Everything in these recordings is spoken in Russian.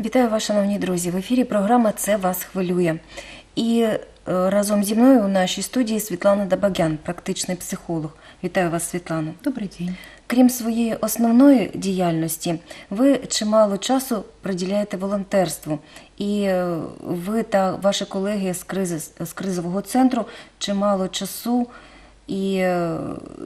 Вітаю вас, шановні друзі. В ефірі програма Це вас хвилює. І е, разом зі мною у нашій студії Світлана Дабагян, практичний психолог. Вітаю вас, Світлано. Добрый день. Крім своєї основної діяльності, ви чимало часу приділяєте волонтерству, і е, ви та ваші колеги з кризи з кризового центру чимало часу і е,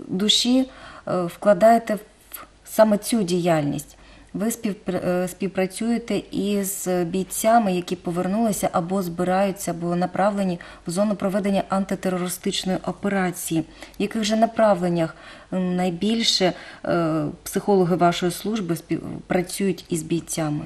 душі вкладаєте в саме цю діяльність. Ви співпр- е, співпрацюєте із бійцями, які повернулися або збираються, або направлені в зону проведення антитерористичної операції. В яких же направленнях м, найбільше е, психологи вашої служби спів- працюють із бійцями?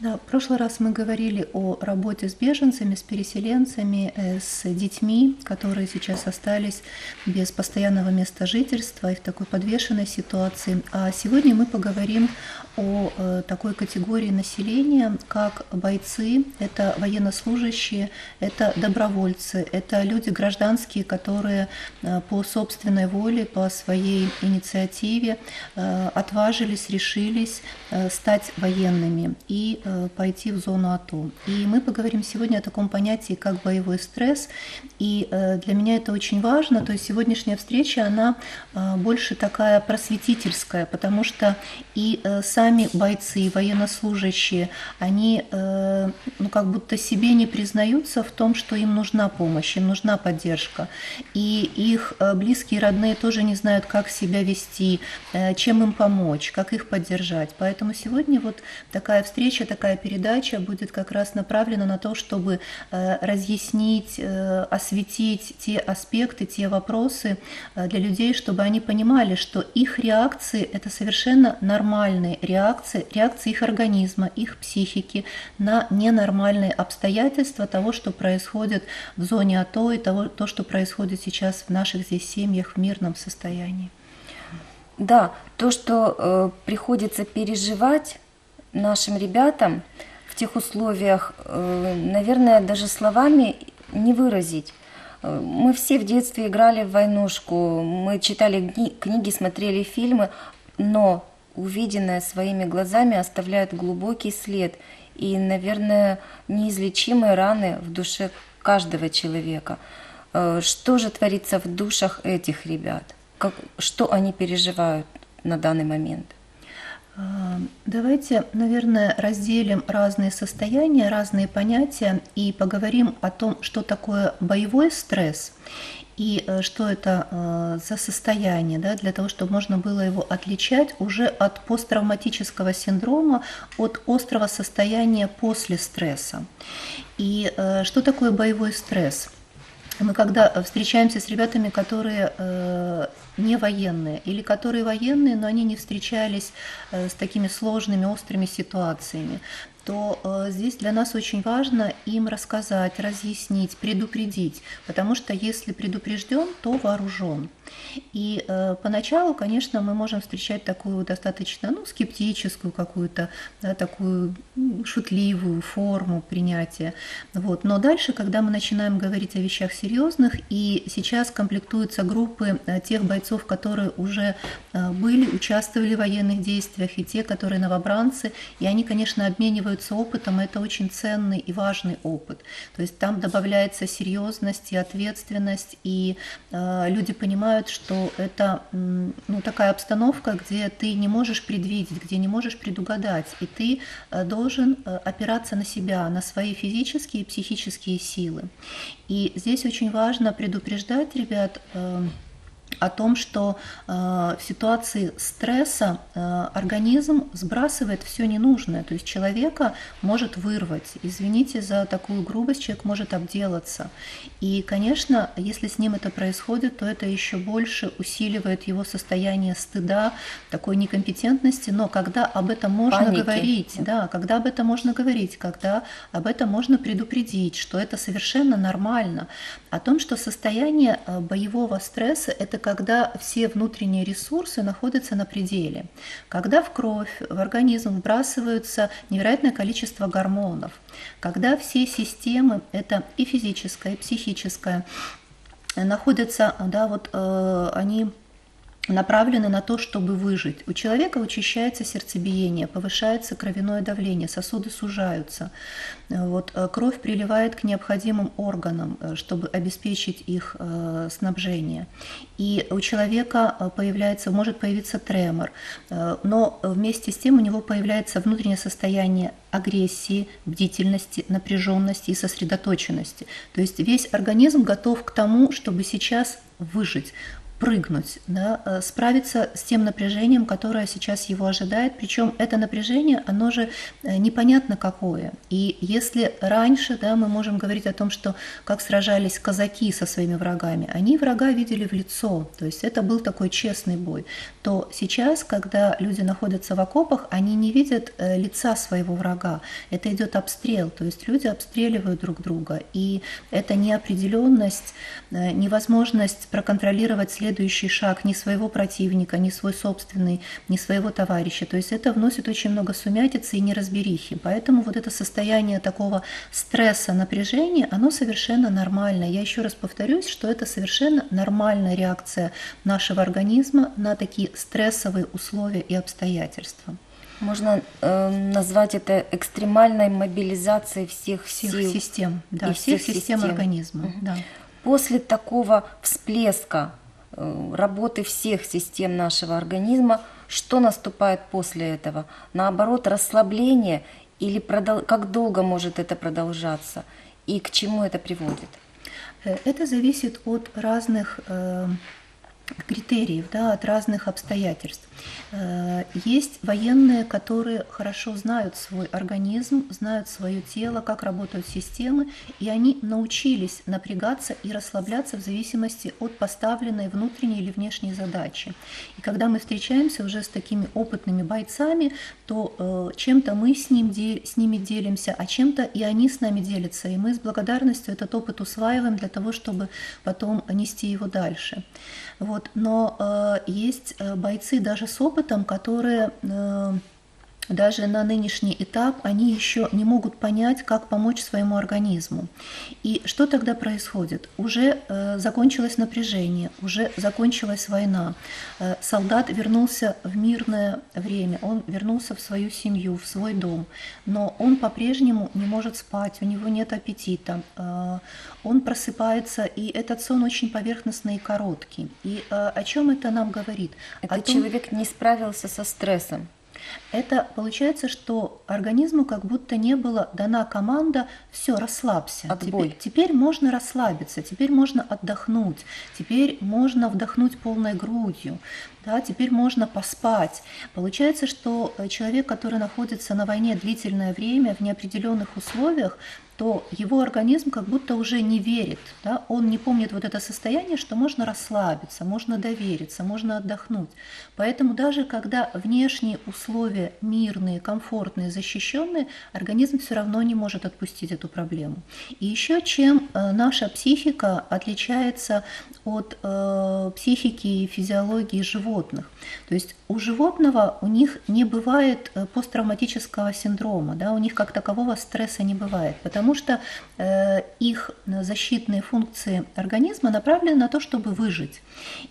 Да, в прошлый раз мы говорили о работе с беженцами, с переселенцами, э, с детьми, которые сейчас остались без постоянного места жительства и в такой подвешенной ситуации. А сегодня мы поговорим о э, такой категории населения, как бойцы, это военнослужащие, это добровольцы, это люди гражданские, которые э, по собственной воле, по своей инициативе э, отважились, решились стать военными и пойти в зону АТО. И мы поговорим сегодня о таком понятии, как боевой стресс. И для меня это очень важно. То есть сегодняшняя встреча, она больше такая просветительская, потому что и э, сами бойцы, военнослужащие, они э, ну, как будто себе не признаются в том, что им нужна помощь, им нужна поддержка. И их э, близкие, родные тоже не знают, как себя вести, э, чем им помочь, как их поддержать. Поэтому сегодня вот такая встреча, такая передача будет как раз направлена на то, чтобы э, разъяснить, э, осветить те аспекты, те вопросы э, для людей, чтобы они понимали, что их реакции – это совершенно нормальные реакции, реакции их организма, их психики на ненормальные обстоятельства того, что происходит в зоне АТО и того, то, что происходит сейчас в наших здесь семьях в мирном состоянии. Да, то, что э, приходится переживать нашим ребятам в тех условиях, э, наверное, даже словами не выразить. Э, Мы все в детстве играли в войнушку, мы читали кни- книги, смотрели фильмы, но увиденное своими глазами оставляет глубокий след и, наверное, неизлечимые раны в душе каждого человека. Э, Что же творится в душах этих ребят? Как, что они переживают на данный момент? А, Давайте, наверное, разделим разные состояния, разные понятия и поговорим о том, что такое боевой стресс и э, что это э, за состояние, да, для того, чтобы можно было его отличать уже от посттравматического синдрома, от острого состояния после стресса. И э, что такое боевой стресс? Мы когда встречаемся с ребятами, которые не военные, или которые военные, но они не встречались с такими сложными, острыми ситуациями, то э, здесь для нас очень важно им рассказать, разъяснить, предупредить, потому что если предупрежден, то вооружен. И э, поначалу, конечно, мы можем встречать такую достаточно ну, скептическую какую-то, да, такую шутливую форму принятия. Вот. Но дальше, когда мы начинаем говорить о вещах серьезных, и сейчас комплектуются группы э, тех бойцов, которые уже э, были, участвовали в военных действиях, и те, которые новобранцы, и они, конечно, обмениваются опытом, это очень ценный и важный опыт. То есть там добавляется серьезность и ответственность, и э, люди понимают, что это ну, такая обстановка, где ты не можешь предвидеть, где не можешь предугадать, и ты э, должен э, опираться на себя, на свои физические и психические силы. И здесь очень важно предупреждать ребят, э, о том, что э, в ситуации стресса э, организм сбрасывает все ненужное, то есть человека может вырвать. Извините за такую грубость, человек может обделаться. И, конечно, если с ним это происходит, то это еще больше усиливает его состояние стыда, такой некомпетентности. Но когда об этом можно Паники. говорить, да, когда об этом можно говорить, когда об этом можно предупредить, что это совершенно нормально, о том, что состояние э, боевого стресса – это когда все внутренние ресурсы находятся на пределе, когда в кровь, в организм вбрасываются невероятное количество гормонов, когда все системы, это и физическое, и психическое, э, находятся, да, вот э, они направлены на то, чтобы выжить. У человека учащается сердцебиение, повышается кровяное давление, сосуды сужаются, вот, э, кровь приливает к необходимым органам, э, чтобы обеспечить их э, снабжение. И у человека появляется, может появиться тремор, но вместе с тем у него появляется внутреннее состояние агрессии, бдительности, напряженности и сосредоточенности. То есть весь организм готов к тому, чтобы сейчас выжить прыгнуть, да, э, справиться с тем напряжением, которое сейчас его ожидает. Причем это напряжение, оно же э, непонятно какое. И если раньше да, мы можем говорить о том, что как сражались казаки со своими врагами, они врага видели в лицо, то есть это был такой честный бой, то сейчас, когда люди находятся в окопах, они не видят э, лица своего врага. Это идет обстрел, то есть люди обстреливают друг друга. И эта неопределенность, невозможность проконтролировать следующее следующий шаг ни своего противника, ни свой собственный, ни своего товарища. То есть это вносит очень много сумятицы и неразберихи. Поэтому вот это состояние такого стресса, напряжения, оно совершенно нормально. Я еще раз повторюсь, что это совершенно нормальная реакция нашего организма на такие стрессовые условия и обстоятельства. Можно э, назвать это экстремальной мобилизацией всех, всех сил систем, да, и всех, всех систем, систем организма. Угу. Да. После такого всплеска работы всех систем нашего организма, что наступает после этого? Наоборот, расслабление или продол... как долго может это продолжаться и к чему это приводит? Э, это зависит от разных э, критериев, да, от разных обстоятельств. Э, есть военные, которые хорошо знают свой организм, знают свое тело, как работают системы, и они научились напрягаться и расслабляться в зависимости от поставленной внутренней или внешней задачи. И когда мы встречаемся уже с такими опытными бойцами, то э, чем-то мы с, ним, с ними делимся, а чем-то и они с нами делятся, и мы с благодарностью этот опыт усваиваем для того, чтобы потом нести его дальше. Вот. Но э, есть э, бойцы даже с опытом, которые э, даже на нынешний этап они еще не могут понять, как помочь своему организму. И что тогда происходит? Уже э, закончилось напряжение, уже закончилась война. Э, солдат вернулся в мирное время, он вернулся в свою семью, в свой дом, но он по-прежнему не может спать, у него нет аппетита, э, он просыпается, и этот сон очень поверхностный и короткий. И э, о чем это нам говорит? Этот том... человек не справился со стрессом. Это получается, что организму как будто не была дана команда «все, расслабься». Отбой. Теперь, теперь можно расслабиться, теперь можно отдохнуть, теперь можно вдохнуть полной грудью, да, теперь можно поспать. Получается, что э, человек, который находится на войне длительное время в неопределенных условиях, то его организм как будто уже не верит, да? он не помнит вот это состояние, что можно расслабиться, можно довериться, можно отдохнуть. Поэтому даже когда внешние условия мирные, комфортные, защищенные, организм все равно не может отпустить эту проблему. И еще чем э, наша психика отличается от э, психики и физиологии животных. То есть у животного у них не бывает э, посттравматического синдрома, да, у них как такового стресса не бывает, потому что э, их защитные функции организма направлены на то, чтобы выжить.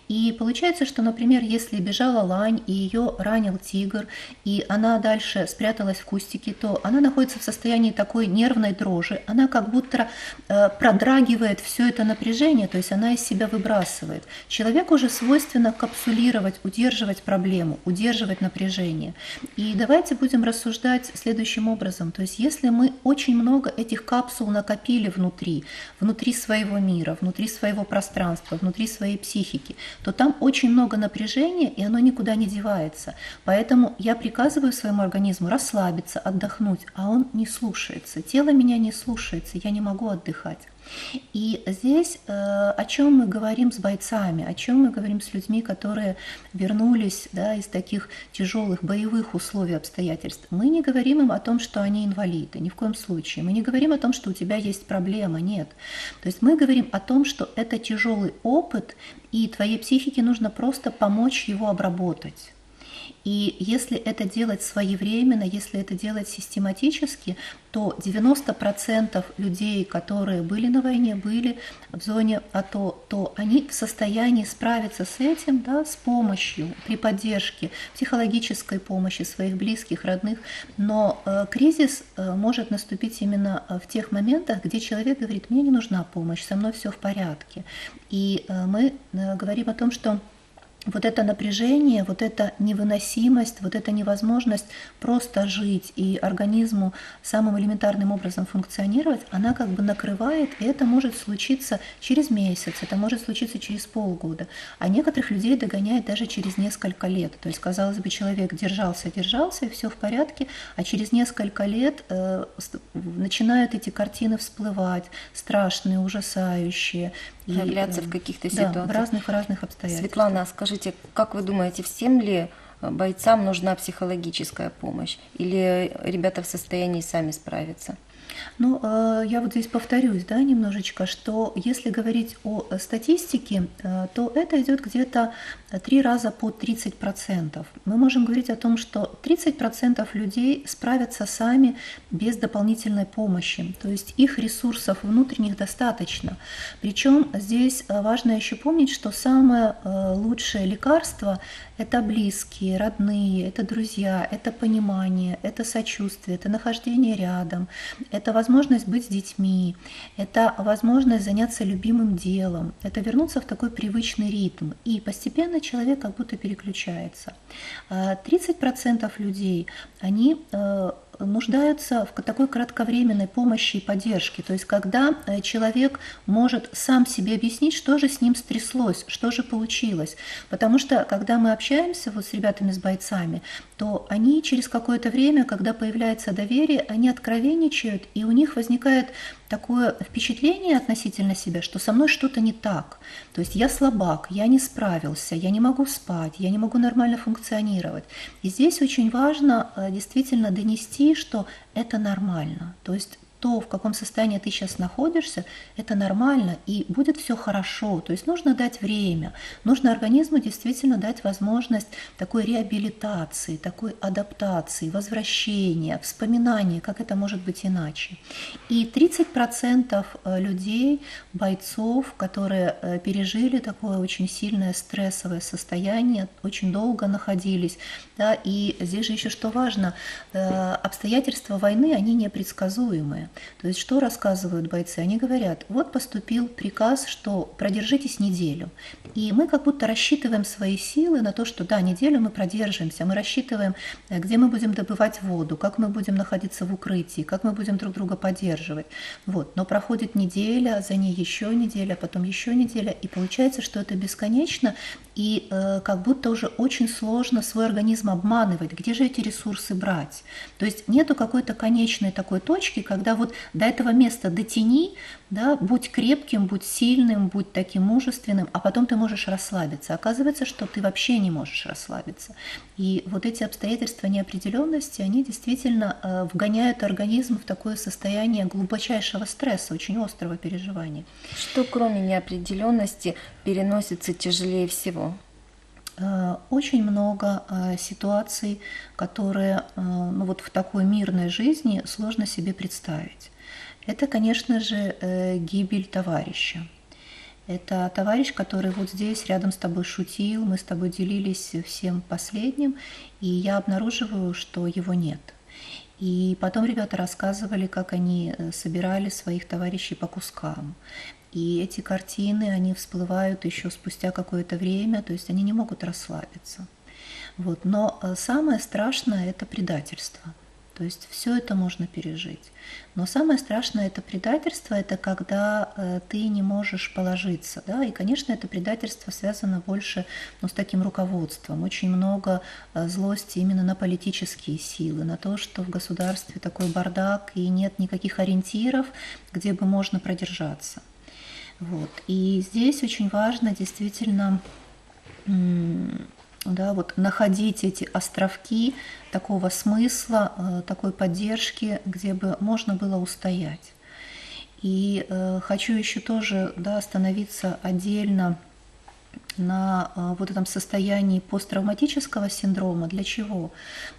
И получается, что, например, если бежала лань и ее ранил тигр, и она дальше спряталась в кустике, то она находится в состоянии такой нервной дрожи, она как будто э, продрагивает все это напряжение, то есть она из себя выбрасывает. Человеку уже свойственно капсулировать, удерживать проблему, удерживать напряжение. И давайте будем рассуждать следующим образом. То есть если мы очень много этих капсул накопили внутри, внутри своего мира, внутри своего пространства, внутри своей психики, то там очень много напряжения, и оно никуда не девается. Поэтому я приказываю своему организму расслабиться, отдохнуть, а он не слушается. Тело меня не слушается, я не могу отдыхать. И здесь э, о чем мы говорим с бойцами, о чем мы говорим с людьми, которые вернулись да, из таких тяжелых боевых условий, обстоятельств. Мы не говорим им о том, что они инвалиды, ни в коем случае. Мы не говорим о том, что у тебя есть проблема, нет. То есть мы говорим о том, что это тяжелый опыт, и твоей психике нужно просто помочь его обработать. И если это делать своевременно, если это делать систематически, то 90% людей, которые были на войне, были в зоне АТО, то они в состоянии справиться с этим да, с помощью, при поддержке, психологической помощи своих близких, родных. Но э, кризис э, может наступить именно э, в тех моментах, где человек говорит, мне не нужна помощь, со мной все в порядке. И э, мы э, говорим о том, что вот это напряжение, вот эта невыносимость, вот эта невозможность просто жить и организму самым элементарным образом функционировать, она как бы накрывает, и это может случиться через месяц, это может случиться через полгода, а некоторых людей догоняет даже через несколько лет. То есть, казалось бы, человек держался, держался, и все в порядке, а через несколько лет э, начинают эти картины всплывать, страшные, ужасающие. Появляться и, в каких-то да, ситуациях. в разных-разных обстоятельствах. Светлана, скажите, как вы думаете, всем ли бойцам нужна психологическая помощь? Или ребята в состоянии сами справиться? Ну, э, я вот здесь повторюсь, да, немножечко, что если говорить о статистике, э, то это идет где-то три раза по 30%. Мы можем говорить о том, что 30% людей справятся сами без дополнительной помощи, то есть их ресурсов внутренних достаточно. Причем здесь важно еще помнить, что самое лучшее лекарство – это близкие, родные, это друзья, это понимание, это сочувствие, это нахождение рядом, это возможность быть с детьми, это возможность заняться любимым делом, это вернуться в такой привычный ритм. И постепенно человек как будто переключается. 30% людей, они нуждаются в такой кратковременной помощи и поддержке. То есть когда человек может сам себе объяснить, что же с ним стряслось, что же получилось. Потому что когда мы общаемся вот с ребятами, с бойцами, то они через какое-то время, когда появляется доверие, они откровенничают, и у них возникает такое впечатление относительно себя, что со мной что-то не так. То есть я слабак, я не справился, я не могу спать, я не могу нормально функционировать. И здесь очень важно действительно донести, что это нормально. То есть то, в каком состоянии ты сейчас находишься, это нормально и будет все хорошо. То есть нужно дать время, нужно организму действительно дать возможность такой реабилитации, такой адаптации, возвращения, вспоминания, как это может быть иначе. И 30% людей, бойцов, которые пережили такое очень сильное стрессовое состояние, очень долго находились, да, и здесь же еще что важно, обстоятельства войны, они непредсказуемые. То есть что рассказывают бойцы? Они говорят, вот поступил приказ, что продержитесь неделю. И мы как будто рассчитываем свои силы на то, что да, неделю мы продержимся, мы рассчитываем, где мы будем добывать воду, как мы будем находиться в укрытии, как мы будем друг друга поддерживать. Вот. Но проходит неделя, за ней еще неделя, потом еще неделя, и получается, что это бесконечно, и э, как будто уже очень сложно свой организм обманывать, где же эти ресурсы брать. То есть нету какой-то конечной такой точки, когда вот до этого места дотяни, да, будь крепким, будь сильным, будь таким мужественным, а потом ты можешь расслабиться. Оказывается, что ты вообще не можешь расслабиться. И вот эти обстоятельства неопределенности, они действительно э, вгоняют организм в такое состояние глубочайшего стресса, очень острого переживания. Что кроме неопределенности переносится тяжелее всего? Очень много ситуаций, которые ну, вот в такой мирной жизни сложно себе представить. Это, конечно же, гибель товарища. Это товарищ, который вот здесь рядом с тобой шутил, мы с тобой делились всем последним, и я обнаруживаю, что его нет. И потом ребята рассказывали, как они собирали своих товарищей по кускам. И эти картины, они всплывают еще спустя какое-то время, то есть они не могут расслабиться. Вот. Но самое страшное – это предательство. То есть все это можно пережить. Но самое страшное это предательство, это когда э, ты не можешь положиться. Да? И, конечно, это предательство связано больше ну, с таким руководством. Очень много э, злости именно на политические силы, на то, что в государстве такой бардак и нет никаких ориентиров, где бы можно продержаться. Вот. И здесь очень важно действительно да, вот находить эти островки такого смысла, такой поддержки, где бы можно было устоять. И э, хочу еще тоже да, остановиться отдельно на а, вот этом состоянии посттравматического синдрома. Для чего?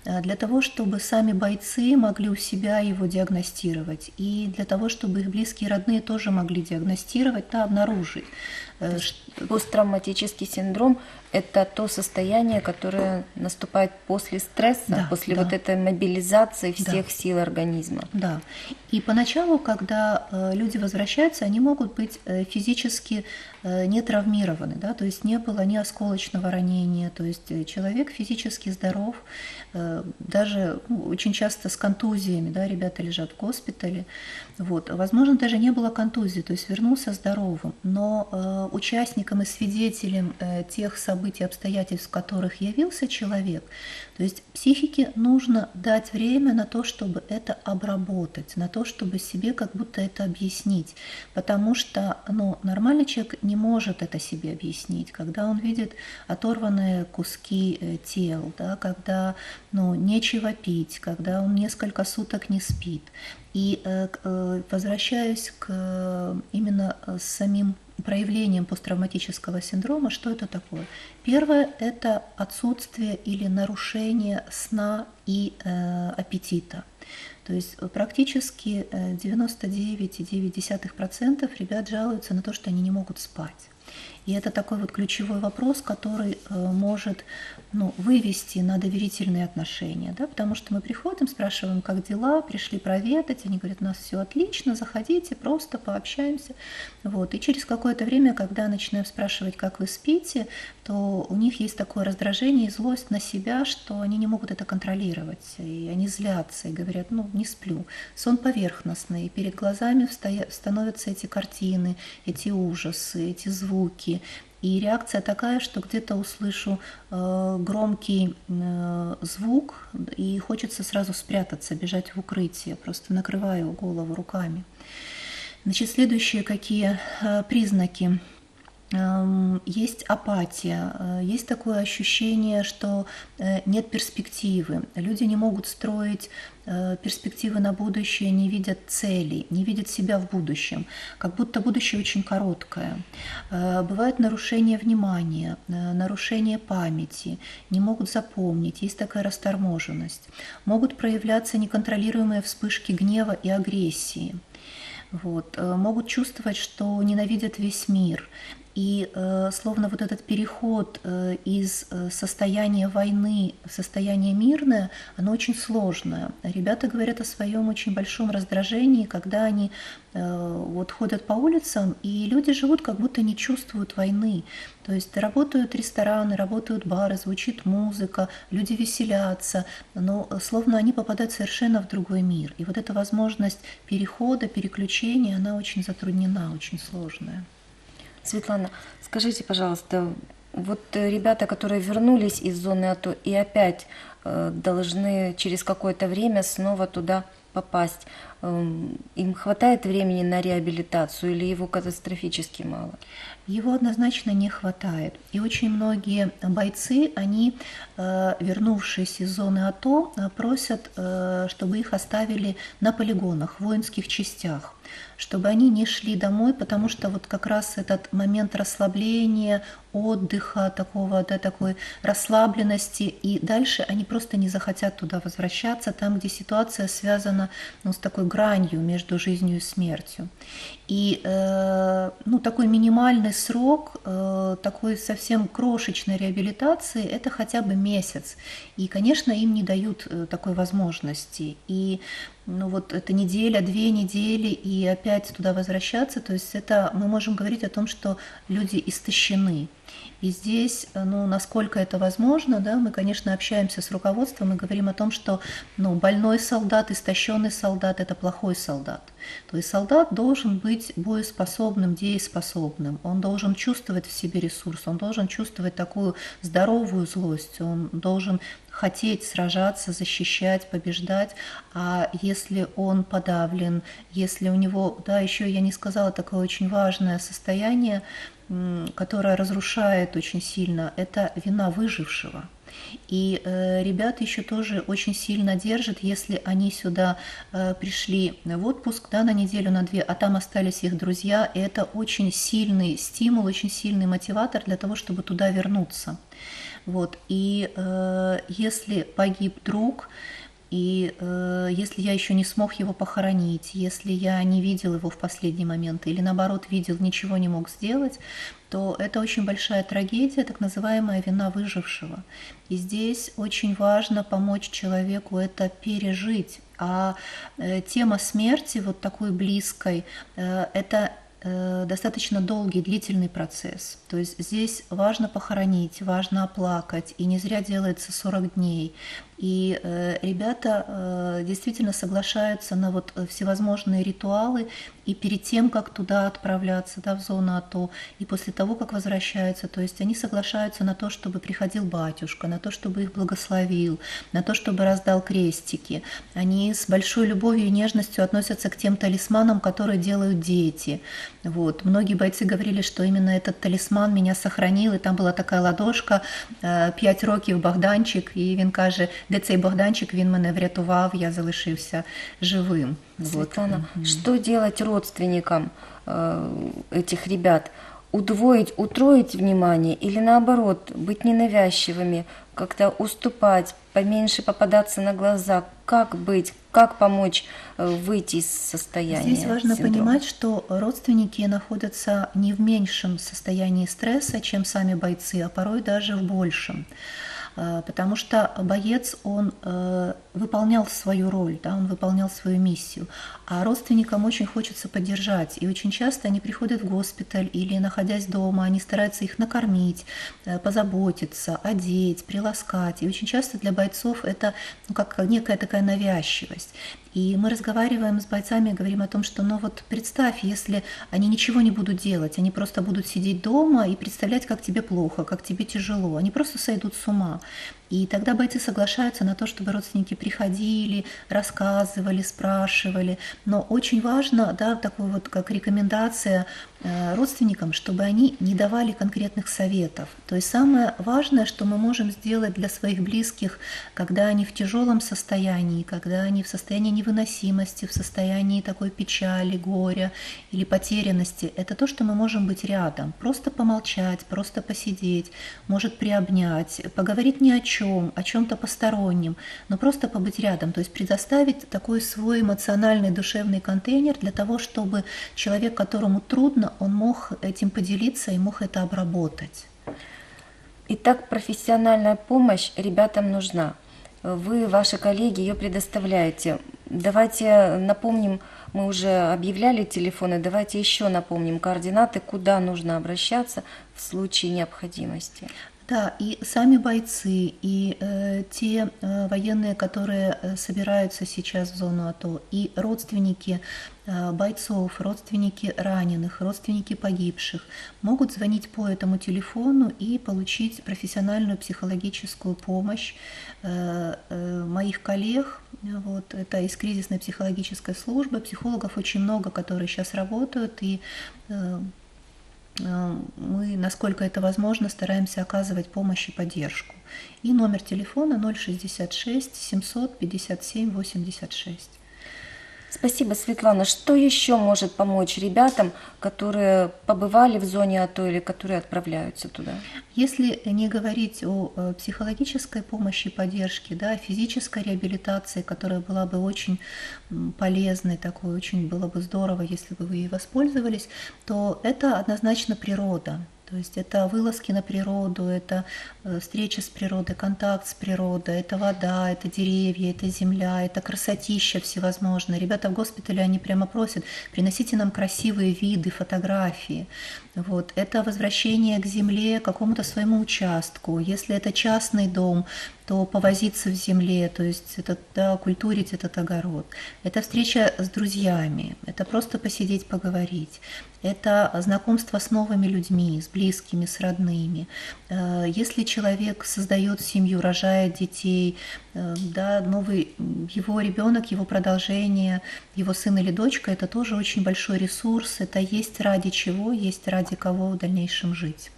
А, Для того, чтобы сами бойцы могли у себя его диагностировать, и для того, чтобы их близкие и родные тоже могли диагностировать, да, обнаружить. Э, Посттравматический синдром – это то состояние, которое наступает после стресса, Да, после да. вот этой мобилизации Да. всех сил организма. Да. И поначалу, когда э, люди возвращаются, они могут быть э, физически не травмированы, да, то есть не было ни осколочного ранения, то есть э, человек физически здоров, э, даже ну, очень часто с контузиями, да, ребята лежат в госпитале, вот, возможно, даже не было контузии, то есть вернулся здоровым, но э, участником и свидетелем э, тех событий, обстоятельств, в которых явился человек, то есть психике нужно дать время на то, чтобы это обработать, на то, чтобы себе как будто это объяснить. Потому что ну, нормальный человек не может это себе объяснить, когда он видит оторванные куски э, тел, да, когда ну, нечего пить, когда он несколько суток не спит. И э, э, возвращаюсь к э, именно самим проявлением посттравматического синдрома, что это такое? Первое – это отсутствие или нарушение сна и э, аппетита. То есть практически э, 99,9% ребят жалуются на то, что они не могут спать. И это такой вот ключевой вопрос, который э, может ну, вывести на доверительные отношения, да, потому что мы приходим, спрашиваем, как дела, пришли проведать, они говорят, у нас все отлично, заходите, просто пообщаемся. Вот. И через какое-то время, когда начинаем спрашивать, как вы спите, то у них есть такое раздражение и злость на себя, что они не могут это контролировать, и они злятся и говорят, ну, не сплю. Сон поверхностный, и перед глазами встоя- становятся эти картины, эти ужасы, эти звуки, и реакция такая, что где-то услышу э, громкий э, звук, и хочется сразу спрятаться, бежать в укрытие, просто накрываю голову руками. Значит, следующие какие э, признаки? Эм, Есть апатия, э, есть такое ощущение, что э, нет перспективы. Люди не могут строить э, перспективы на будущее, не видят целей, не видят себя в будущем, как будто будущее очень короткое. Бывает нарушение внимания, нарушение памяти, не могут запомнить, есть такая расторможенность. Могут проявляться неконтролируемые вспышки гнева и агрессии вот, могут чувствовать, что ненавидят весь мир. И э, словно вот этот переход э, из э, состояния войны в состояние мирное, оно очень сложное. Ребята говорят о своем очень большом раздражении, когда они э, вот ходят по улицам, и люди живут, как будто не чувствуют войны. То есть работают рестораны, работают бары, звучит музыка, люди веселятся, но э, словно они попадают совершенно в другой мир. И вот эта возможность перехода, переключения, она очень затруднена, очень сложная. Светлана, скажите, пожалуйста, вот э, ребята, которые вернулись из зоны АТО и опять э, должны через какое-то время снова туда попасть, эм, им хватает времени на реабилитацию или его катастрофически мало? Его однозначно не хватает. И очень многие бойцы, они, э, вернувшись из зоны АТО, э, просят, чтобы их оставили на полигонах, в воинских частях, чтобы они не шли домой, потому что вот как раз этот момент расслабления, отдыха, такого, да, такой расслабленности, и дальше они просто не захотят туда возвращаться, там, где ситуация связана ну, с такой гранью между жизнью и смертью. И э, ну, такой минимальный срок, э, такой совсем крошечной реабилитации, это хотя бы месяц. И, конечно, им не дают э, такой возможности. И ну вот это неделя, две недели, и опять туда возвращаться, то есть это мы можем говорить о том, что люди истощены. И здесь, э, ну, насколько это возможно, да, мы, конечно, общаемся с руководством и говорим о том, что, ну, больной солдат, истощенный солдат – это плохой солдат. То есть солдат должен быть боеспособным, дееспособным, он должен чувствовать в себе ресурс, он должен чувствовать такую здоровую злость, он должен хотеть сражаться, защищать, побеждать, а если он подавлен, если у него, да, еще я не сказала, такое очень важное состояние, которое разрушает очень сильно, это вина выжившего. И э, ребят еще тоже очень сильно держит, если они сюда э, пришли в отпуск да, на неделю, на две, а там остались их друзья. Это очень сильный стимул, очень сильный мотиватор для того, чтобы туда вернуться. Вот. И э, если погиб друг, и э, если я еще не смог его похоронить, если я не видел его в последний момент, или наоборот видел, ничего не мог сделать, то это очень большая трагедия, так называемая вина выжившего. И здесь очень важно помочь человеку это пережить. А э, тема смерти, вот такой близкой, э, это э, достаточно долгий, длительный процесс. То есть здесь важно похоронить, важно оплакать, и не зря делается 40 дней. И э, ребята э, действительно соглашаются на вот э, всевозможные ритуалы и перед тем, как туда отправляться, да, в зону АТО, и после того, как возвращаются, то есть они соглашаются на то, чтобы приходил батюшка, на то, чтобы их благословил, на то, чтобы раздал крестики. Они с большой любовью и нежностью относятся к тем талисманам, которые делают дети. Вот. Многие бойцы говорили, что именно этот талисман меня сохранил, и там была такая ладошка, э, 5 років Богданчик, і він каже, де цей Богданчик, він мене врятував, я залишився живим. Вот. Светлана, что делать родственникам э, этих ребят? Удвоить, утроить внимание или наоборот, быть ненавязчивыми, как-то уступать, поменьше попадаться на глаза? Как быть? Как помочь э, выйти из состояния? Здесь важно синдрома? понимать, что родственники находятся не в меньшем состоянии стресса, чем сами бойцы, а порой даже в большем. А, Потому что боец, он э, выполнял свою роль, да, он выполнял свою миссию, а родственникам очень хочется поддержать. И очень часто они приходят в госпиталь или, находясь дома, они стараются их накормить, э, позаботиться, одеть, приласкать. И очень часто для бойцов это ну, как некая такая навязчивость. И мы разговариваем с бойцами, говорим о том, что, ну вот представь, если они ничего не будут делать, они просто будут сидеть дома и представлять, как тебе плохо, как тебе тяжело, они просто сойдут с ума. И тогда бойцы соглашаются на то, чтобы родственники приходили, рассказывали, спрашивали. Но очень важно, да, такой вот как рекомендация э, родственникам, чтобы они не давали конкретных советов. То есть самое важное, что мы можем сделать для своих близких, когда они в тяжелом состоянии, когда они в состоянии невыносимости, в состоянии такой печали, горя или потерянности, это то, что мы можем быть рядом, просто помолчать, просто посидеть, может приобнять, поговорить ни о чем, о чем-то постороннем, но просто побыть рядом, то есть предоставить такой свой эмоциональный душевный контейнер для того, чтобы человек, которому трудно, он мог этим поделиться и мог это обработать. Итак, профессиональная помощь ребятам нужна. Вы, ваши коллеги, ее предоставляете. Давайте напомним, мы уже объявляли телефоны, давайте еще напомним координаты, куда нужно обращаться в случае необходимости. Да, и сами бойцы, и э, те э, военные, которые э, собираются сейчас в зону АТО, и родственники э, бойцов, родственники раненых, родственники погибших могут звонить по этому телефону и получить профессиональную психологическую помощь э, э, моих коллег. Вот, это из кризисной психологической службы. Психологов очень много, которые сейчас работают, и э, мы, насколько это возможно, стараемся оказывать помощь и поддержку. И номер телефона 066 757 86. Спасибо, Светлана. Что еще может помочь ребятам, которые побывали в зоне АТО или которые отправляются туда? Если не говорить о э, психологической помощи, поддержке, да, физической реабилитации, которая была бы очень полезной, такой очень было бы здорово, если бы вы ей воспользовались, то это однозначно природа. То есть это вылазки на природу, это э, встреча с природой, контакт с природой, это вода, это деревья, это земля, это красотища всевозможные. Ребята в госпитале, они прямо просят, приносите нам красивые виды, фотографии. Вот. Это возвращение к земле, к какому-то своему участку. Если это частный дом, то повозиться в земле, то есть это да, культурить этот огород. Это встреча с друзьями, это просто посидеть, поговорить. Это знакомство с новыми людьми, с близкими, с родными. Э, Если человек создает семью, рожает детей, э, да, новый его ребенок, его продолжение, его сын или дочка, это тоже очень большой ресурс. Это есть ради чего, есть ради кого в дальнейшем жить.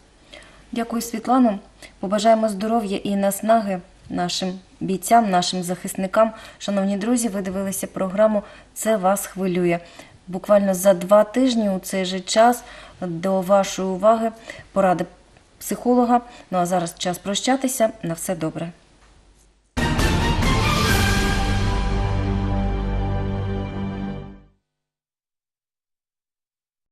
Дякую, Світлано. Побажаємо здоров'я і наснаги нашим бійцям, нашим захисникам. Шановні друзі, ви дивилися програму Це вас хвилює. Буквально за два тижні у цей же час до вашої уваги поради психолога. Ну а зараз час прощатися. На все добре.